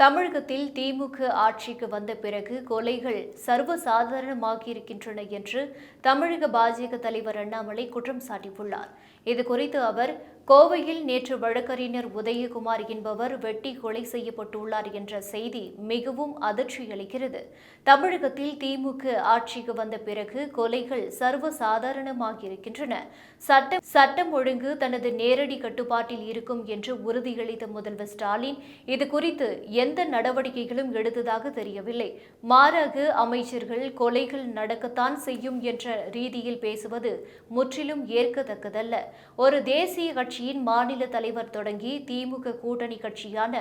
தமிழகத்தில் திமுக ஆட்சிக்கு வந்த பிறகு கொலைகள் சர்வசாதாரணமாகியிருக்கின்றன என்று தமிழக பாஜக தலைவர் அண்ணாமலை குற்றம் சாட்டியுள்ளார். இதுகுறித்து அவர் கோவையில் நேற்று வழக்கறிஞர் உதயகுமார் என்பவர் வெட்டி கொலை செய்யப்பட்டுள்ளார் என்ற செய்தி மிகவும் அதிர்ச்சி அளிக்கிறது. தமிழகத்தில் திமுக ஆட்சிக்கு வந்த பிறகு கொலைகள் சர்வசாதாரணமாகியிருக்கின்றன. சட்டம் சட்டம் ஒழுங்கு தனது நேரடி கட்டுப்பாட்டில் இருக்கும் என்று உறுதியளித்த முதல்வர் ஸ்டாலின் இது குறித்து எந்த நடவடிக்கைகளும் எடுத்ததாக தெரியவில்லை. மாறாக அமைச்சர்கள் கொலைகள் நடக்கத்தான் செய்யும் என்ற ரீதியில் பேசுவது முற்றிலும் ஏற்கத்தக்கதல்ல. ஒரு தேசிய கட்சியின் மாநில தலைவர் தொடங்கி திமுக கூட்டணி கட்சியான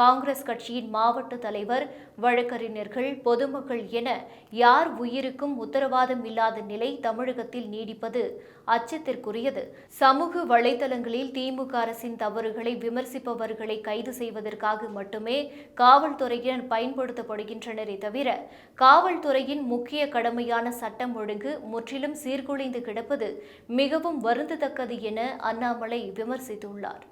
காங்கிரஸ் கட்சியின் மாவட்ட தலைவர் வழக்கறிஞர்கள் பொதுமக்கள் என யார் உயிருக்கும் உத்தரவாதம் இல்லாத நிலை தமிழகத்தில் நீடிப்பது அச்சத்திற்குரியது. சமூக வலைதளங்களில் திமுக அரசின் தவறுகளை விமர்சிப்பவர்களை கைது செய்வதற்காக மட்டுமே காவல்துறையினர் பயன்படுத்தப்படுகின்றனரே தவிர காவல்துறையின் முக்கிய கடமையான சட்டம் ஒழுங்கு முற்றிலும் சீர்குலைந்து கிடப்பது மிகவும் வருந்தத்தக்கது என அண்ணாமலை விமர்சித்துள்ளார்.